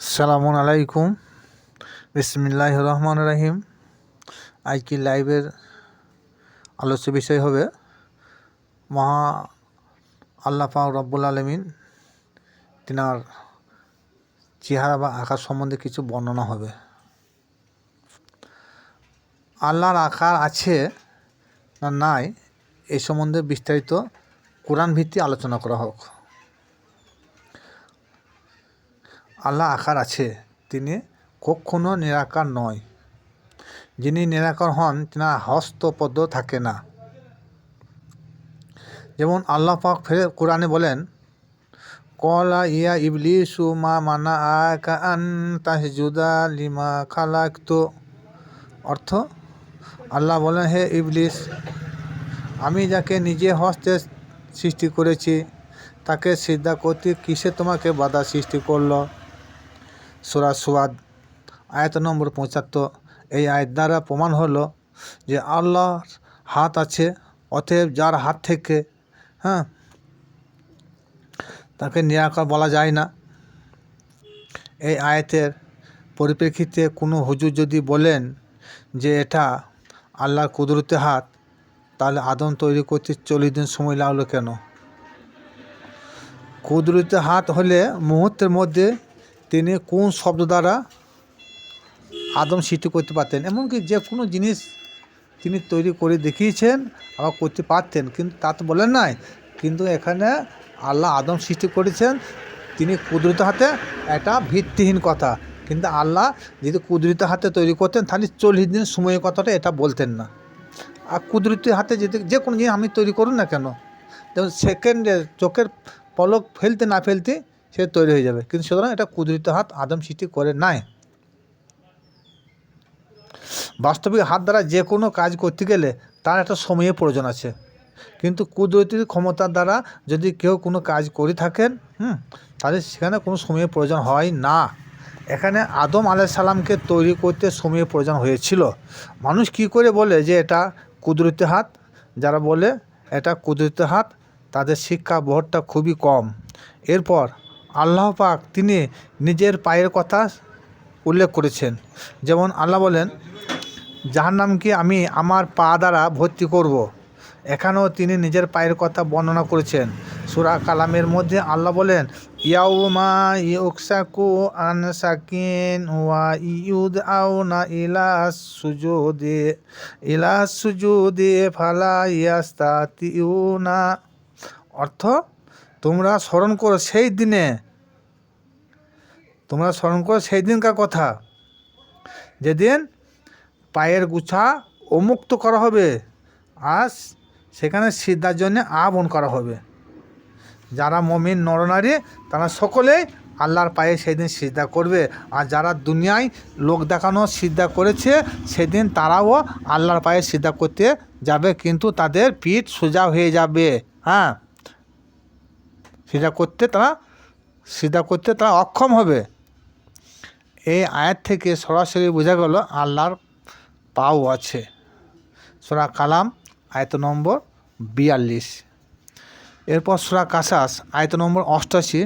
সালামু আলাইকুম। বিসমিল্লাহ রহমান রাহিম। আজকে লাইভের আলোচ্য বিষয় হবে মহা আল্লাহ পাক রব্বুল আলমিন তিনার চেহারা বা আকার সম্বন্ধে কিছু বর্ণনা হবে। আল্লাহর আকার আছে না নাই এ সম্বন্ধে বিস্তারিত কোরআন ভিত্তি আলোচনা করা হোক। আল্লাহ আকার আছে, তিনি কখনো নিরাকার নয়। যিনি নিরাকার হন, তিনার হস্তপদ থাকে না। যেমন আল্লাহ পাক ফের কোরআনে বলেন, কলা ইয়া ইবলিসু মা মানা আন তাহজুদা লিমা খালাক্ত। অর্থ, আল্লাহ বলেন, হে ইবলিস, আমি যাকে নিজে হস্তে সৃষ্টি করেছি, তাকে সিদ্ধা করতে কিসে তোমাকে বাধা সৃষ্টি করল? সুরা সুয়াদ, আয়ত নম্বর পঁচাত্তর। এই আয়ের দ্বারা প্রমাণ হলো যে আল্লাহর হাত আছে, অতএব যার হাত থেকে হ্যাঁ তাকে নিরাকার বলা যায় না। এই আয়াতের পরিপ্রেক্ষিতে কোনো হুজুর যদি বলেন যে এটা আল্লাহর কুদরতে হাত, তাহলে আদম তৈরি করতে চল্লিশ দিন সময় লাগল কেন? কুদরতে হাত হলে মুহূর্তের মধ্যে তিনি কোন শব্দ দ্বারা আদম সৃষ্টি করতে পারতেন? এমনকি যে কোনো জিনিস তিনি তৈরি করে দেখিয়েছেন, আবার করতে পারতেন, কিন্তু তা তো বলেন নাই। কিন্তু এখানে আল্লাহ আদম সৃষ্টি করেছেন, তিনি কুদরত হাতে একটা ভিত্তিহীন কথা। কিন্তু আল্লাহ যদি কুদরত হাতে তৈরি করতেন, তাহলে চল্লিশ দিন সময়ের কথাটা এটা বলতেন না। আর কুদরতি হাতে যদি যে কোনো জিনিস আমি তৈরি করুন না কেন? যেমন সেকেন্ডে চোখের পলক ফেলতে না ফেলতে সে তৈরি হয়ে যাবে। কিন্তু সুতরাং এটা কুদরতি হাত আদম সৃষ্টি করে নাই। বাস্তবিক হাত দ্বারা যে কোনো কাজ করতে গেলে তার একটা সময়ের প্রয়োজন আছে। কিন্তু কুদরতির ক্ষমতার দ্বারা যদি কেউ কোনো কাজ করে থাকেন, হুম, তাহলে সেখানে কোনো সময়ের প্রয়োজন হয় না। এখানে আদম আলাই সালামকে তৈরি করতে সময়ের প্রয়োজন হয়েছিল। মানুষ কি করে বলে যে এটা কুদরতি হাত? যারা বলে এটা কুদরতি হাত, তাদের শিক্ষা বহরটা খুবই কম। এরপর আল্লাহ পাক তিনি নিজের পায়ের কথা উল্লেখ করেছেন। যেমন আল্লাহ বলেন যাহার নামকে আমি আমার পা দ্বারা ভর্তি করব। এখানেও তিনি নিজের পায়ের কথা বর্ণনা করেছেন। সুরা কালামের মধ্যে আল্লাহ বলেন, ইয়াউমা ইউকসাকু আন সাকিন ওয়া ইউদ আও না ইলা সুজুদে ইলা সুজুদে ফালা ইয়াস্তাতিউনা। অর্থ তোমরা স্মরণ করো সেই দিনে। তোমরা স্মরণ করো সেই দিনকার কথা। যেদিন পায়ের গুছা উন্মুক্ত করা হবে আর সেখানে সিদ্ধার জন্য আবন করা হবে। যারা মমিন, নরনারী, তারা সকলেই আল্লাহর পায়ে সেদিন সিদ্ধা করবে। আর যারা দুনিয়ায় লোক দেখানো সিদ্ধা করেছে, সেদিন তারাও আল্লাহর পায়ে সিদ্ধা করতে যাবে, কিন্তু তাদের পিঠ সোজা হয়ে যাবে। হ্যাঁ। সিদ্ধা করতে তারা সিদ্ধা করতে তারা অক্ষম হবে। এই আয়াত থেকে সরাসরি বোঝা গেল আল্লাহর পাও আছে। সোরা কালাম, আয়ত নম্বর বিয়াল্লিশ। এরপর সোরা কাসাস, আয়ত নম্বর অষ্টাশি।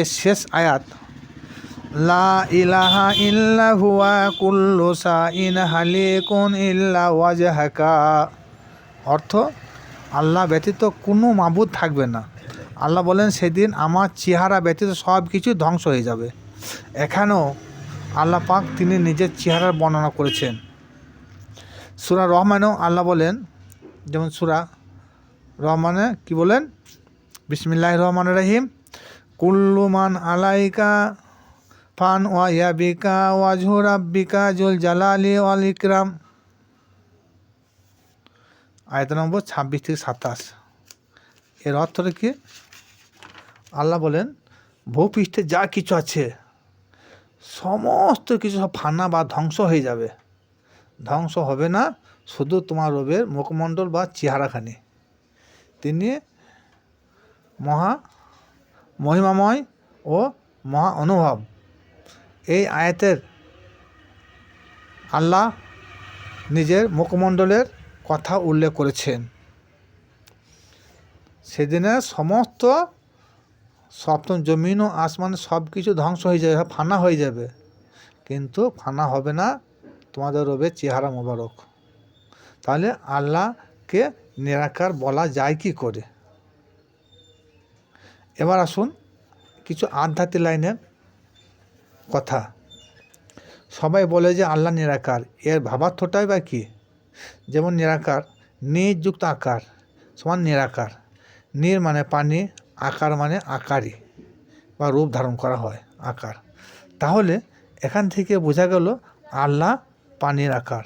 এর শেষ আয়াত, লা ইলাহা ইল্লা হুয়া কুল্লু সাইন হালিকুন ইল্লা ওয়াজহাকা। অর্থ, আল্লাহ ব্যতীত কোনো মাবুদ থাকবে না। আল্লাহ বলেন, সেদিন আমার চেহারা ব্যতীত সব কিছু ধ্বংস হয়ে যাবে। এখানেও আল্লাহ পাক তিনি নিজের চেহারার বর্ণনা করেছেন। সুরা রহমানেও আল্লাহ বলেন, যেমন সুরা রহমানে কি বলেন? বিসমিল্লাহ রহমান রহিম। কুল্লুমান আলাইকা ফান ওয়া ইয়াবিকা ওয়াজহু রাব্বিকা জুল জালালি ওয়াল ইকরাম। আয়ত নম্বর ছাব্বিশ থেকে সাতাশ। এর অর্থটা কি? আল্লাহ বলেন ভূপৃষ্ঠে যা কিছু আছে, সমস্ত কিছু সব ফানা বা ধ্বংস হয়ে যাবে। ধ্বংস হবে না, শুধু তোমার রবের মুখমণ্ডল বা চেহারাখানি। তিনি মহা মহিমাময় ও মহা অনুভব। এই আয়াতের আল্লাহ নিজের মুখমণ্ডলের কথা উল্লেখ করেছেন। সেদিনে সমস্ত সপ্তম জমিন ও আসমান সব কিছু ধ্বংস হয়ে যাবে, ফানা হয়ে যাবে। কিন্তু ফানা হবে না, তোমাদের রবের চেহারা মোবারক। তাহলে আল্লাহকে নিরাকার বলা যায় কি করে? এবার আসুন কিছু আধ্যাত্মিক লাইনের কথা। সবাই বলে যে আল্লাহ নিরাকার, এর ভাবার্থটাই বা কী? যেমন নিরাকার, নিযুক্ত আকার সমান নিরাকার। নির মানে পানি আকার মানে আকারই বা রূপ ধারণ করা হয়, আকার। তাহলে এখান থেকে বোঝা গেল আল্লাহ পানির আকার।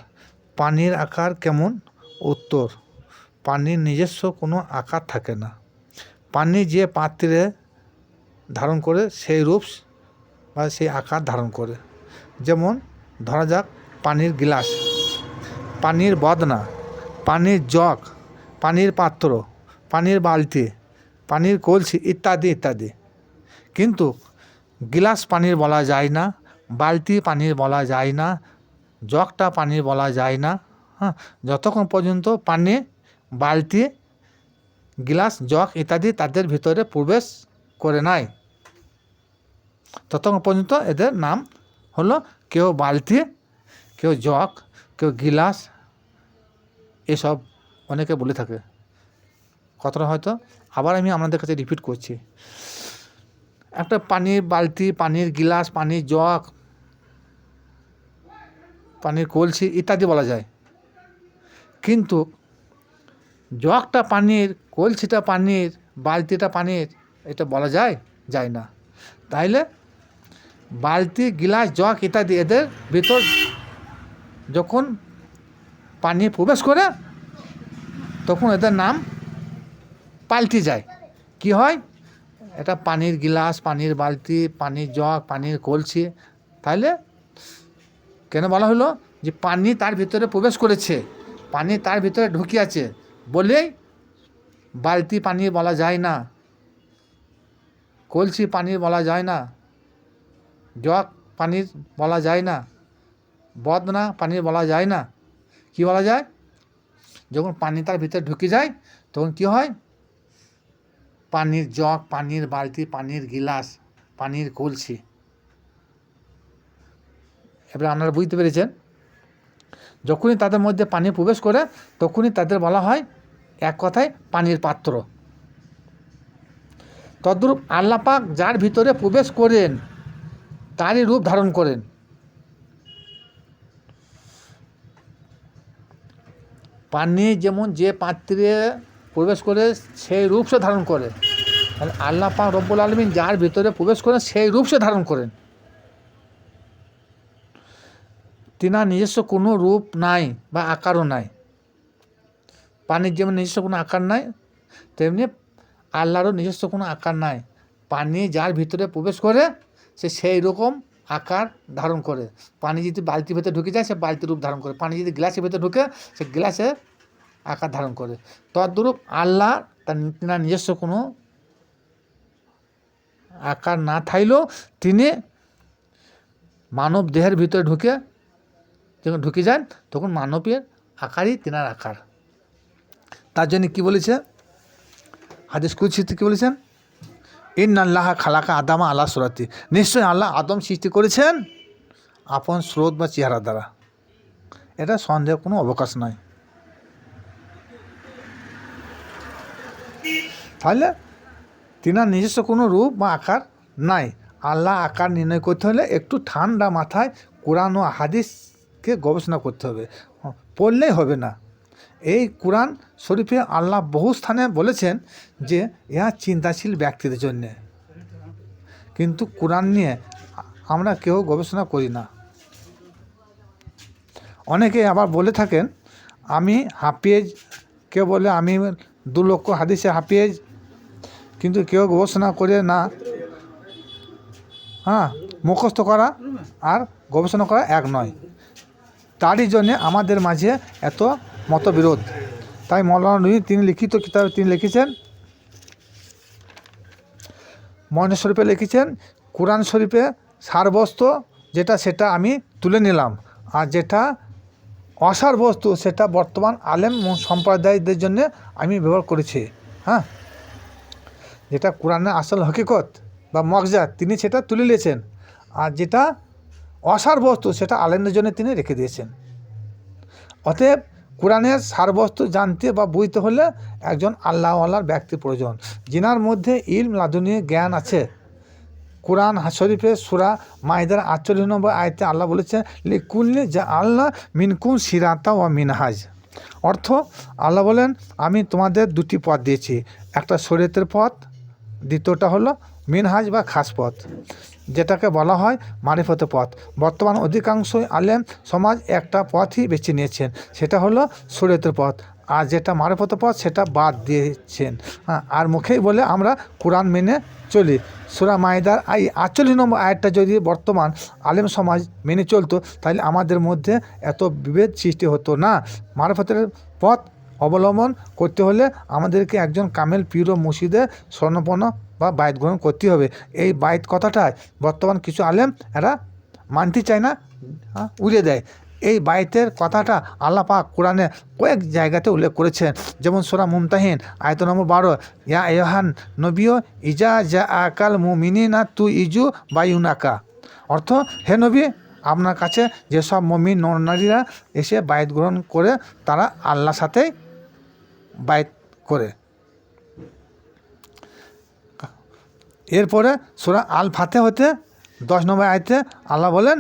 পানির আকার কেমন? উত্তর, পানির নিজস্ব কোনো আকার থাকে না। পানি যে পাত্রে ধারণ করে সেই রূপ বা সেই আকার ধারণ করে। যেমন ধরা যাক পানির গ্লাস, পানির বদনা, পানির জগ, পানির পাত্র, পানির বালতি পানির কলসি ইত্যাদি ইত্যাদি। কিন্তু গ্লাস পানির বলা যায় না, বালতি পানির বলা যায় না, জগটা পানির বলা যায় না হ্যাঁ যতক্ষণ পর্যন্ত পানি, বালতি, গ্লাস, জগ ইত্যাদি তাদের ভিতরে প্রবেশ করে নাই, ততক্ষণ পর্যন্ত এদের নাম হলো কেউ বালতি, কেউ জগ, কেউ গিলাস, এসব অনেকে বলে থাকে। কথাটা হয়তো আবার আমি আপনাদের কাছে রিপিট করছি। একটা পানির বালতি, পানির গিলাস, পানির জগ, পানির কলসি ইত্যাদি বলা যায়। কিন্তু জগটা পানির, কলসিটা পানির, বালতিটা পানির, এটা বলা যায় যায় না। তাইলে বালতি, গিলাস, জগ ইত্যাদি এদের ভিতর যখন পানি প্রবেশ করে, তখন এদের নাম পাল্টে যায়। কি হয়? এটা পানির গিলাস, পানির বালতি, পানির জগ, পানির কলছি তাহলে কেন বলা হলো? যে পানি তার ভিতরে প্রবেশ করেছে, পানি তার ভিতরে ঢুকে আছে বলেই বালতি পানি বলা যায় না, কলসি পানির বলা যায় না, জগ পানির বলা যায় না, বদনা পানির বলা যায় না। কি বলা যায়? যখন পানি তার ভিতরে ঢুকে যায়, তখন কি হয়? পানির জগ, পানির বালতি, পানির গিলাস, পানির কলসি। এবার আপনারা বুঝতে পেরেছেন? যখনই তাদের মধ্যে পানি প্রবেশ করে, তখনই তাদের বলা হয় এক কথায় পানির পাত্র। তদ্রূপ আল্লাপাক যার ভিতরে প্রবেশ করেন, তারই রূপ ধারণ করেন। পানি যেমন যে পাত্রে প্রবেশ করে সেই রূপ সে ধারণ করে। তাহলে আল্লাহ পাক রব্বুল আলমিন যার ভিতরে প্রবেশ করেন, সেই রূপ সে ধারণ করেন। তিনার নিজস্ব কোনো রূপ নাই বা আকারও নাই। পানির যেমন নিজস্ব কোনো আকার নাই, তেমনি আল্লাহরও নিজস্ব কোনো আকার নাই। পানি যার ভিতরে প্রবেশ করে, সে সেই রকম আকার ধারণ করে। পানি যদি বালতির ভেতরে ঢুকে যায়, সে বালতির রূপ ধারণ করে। পানি যদি গ্লাসের ভেতরে ঢুকে, সে গ্লাসে আকার ধারণ করে। তদ্রূপ আল্লাহ তার তিনার নিজস্ব কোনো আকার না থাকলেও তিনি মানব দেহের ভিতরে ঢুকে যখন ঢুকে যান, তখন মানবের আকারই তিনার আকার। তার জন্য কী বলেছে? হাদিস কুচিতে কী বলেছেন? ইন আল্লাহ খালাকা আদামা আল্লাহ সুরাতি। নিশ্চয়ই আল্লাহ আদম সৃষ্টি করেছেন, আপন স্রোত বা চেহারা দ্বারা। এটা সন্দেহ কোনো অবকাশ নাই। তাহলে তিনার নিজস্ব কোনো রূপ বা আকার নাই। আল্লাহ আকার নির্ণয় করতে হলে একটু ঠান্ডা মাথায় কোরআন ও হাদিসকে গবেষণা করতে হবে। পড়লেই হবে না। এই কোরআন শরীফে আল্লাহ বহু স্থানে বলেছেন যে ইহা চিন্তাশীল ব্যক্তিদের জন্যে। কিন্তু কোরআন নিয়ে আমরা কেউ গবেষণা করি না। অনেকে আবার বলে থাকেন, আমি হাফিয়েজ কেউ বলে আমি দু লক্ষ হাদিসে হাফিয়েজ কিন্তু কেউ গবেষণা করে না। হ্যাঁ মুখস্থ করা আর গবেষণা করা এক নয়। তারই জন্যে আমাদের মাঝে এত মতবিরোধ। তাই মৌলানা নবী তিনি লিখিত কিতাবে তিনি লিখেছেন ময়না শরীফে লিখেছেন, কোরআন শরীফে সারবস্তু যেটা সেটা আমি তুলে নিলাম আর যেটা অসার বস্তু সেটা বর্তমান আলেম সম্প্রদায়দের জন্য আমি ব্যবহার করেছি। হ্যাঁ যেটা কোরআনের আসল হকিকত বা মগজা তিনি সেটা তুলে নিয়েছেন। আর যেটা অসার বস্তু সেটা আলেমদের জন্য তিনি রেখে দিয়েছেন। অতএব কোরআনের সারবস্তু জানতে বা বুঝতে হলে একজন আল্লাহওয়ালার ব্যক্তি প্রয়োজন। যিনার মধ্যে ইলম, লাদুনি, জ্ঞান আছে। কোরআন শরীফে সুরা মাইদার আটচল্লিশ নম্বর আয়তে আল্লাহ বলেছেন, লিকুল্লি যে আল্লাহ মিনকুম সিরাতা ও মিনহাজ। অর্থ, আল্লাহ বলেন, আমি তোমাদের দুটি পথ দিয়েছি। একটা শরীয়তের পথ দ্বিতীয়টা হলো মিনহাজ বা খাস পথ যেটাকে বলা হয় মারিফত পথ। বর্তমান অধিকাংশই আলেম সমাজ একটা পথই বেছে নিয়েছেন সেটা হলো শরীয়তের পথ। আর যেটা মারিফত পথ সেটা বাদ দিয়েছেন। হ্যাঁ, আর মুখেই বলে আমরা কোরআন মেনে চলি। সুরা মাইদার এই আটচল্লিশ নম্বর আয়াতটা যদি বর্তমান আলেম সমাজ মেনে চলতো তাহলে আমাদের মধ্যে এত বিভেদ সৃষ্টি হতো না। মারফতের পথ অবলম্বন করতে হলে আমাদেরকে একজন কামেল পীর ও মুর্শিদে স্বর্ণপন্ন বা বাইত গ্রহণ করতে হবে। এই বাইত কথাটায় বর্তমান কিছু আলেম এরা মানতে চায় না উড়ে দেয়। এই বাইতের কথাটা আল্লাহ পাক কোরআনে কয়েক জায়গাতে উল্লেখ করেছেন। যেমন সোরা মুমতাহিন, আয়ত নম্বর বারো, ইয়া এহান নবীয় ইজা যা আকাল মুমিনা তু ইজু বায়ুনাকা অর্থ, হে নবী, আপনার কাছে যেসব মমিন নর নারীরা এসে বায়ত গ্রহণ করে, তারা আল্লাহর সাথেই বায়ত করে। এরপরে সুরা আল ফাতে হতে দশ নম্বর আয়তে আল্লাহ বলেন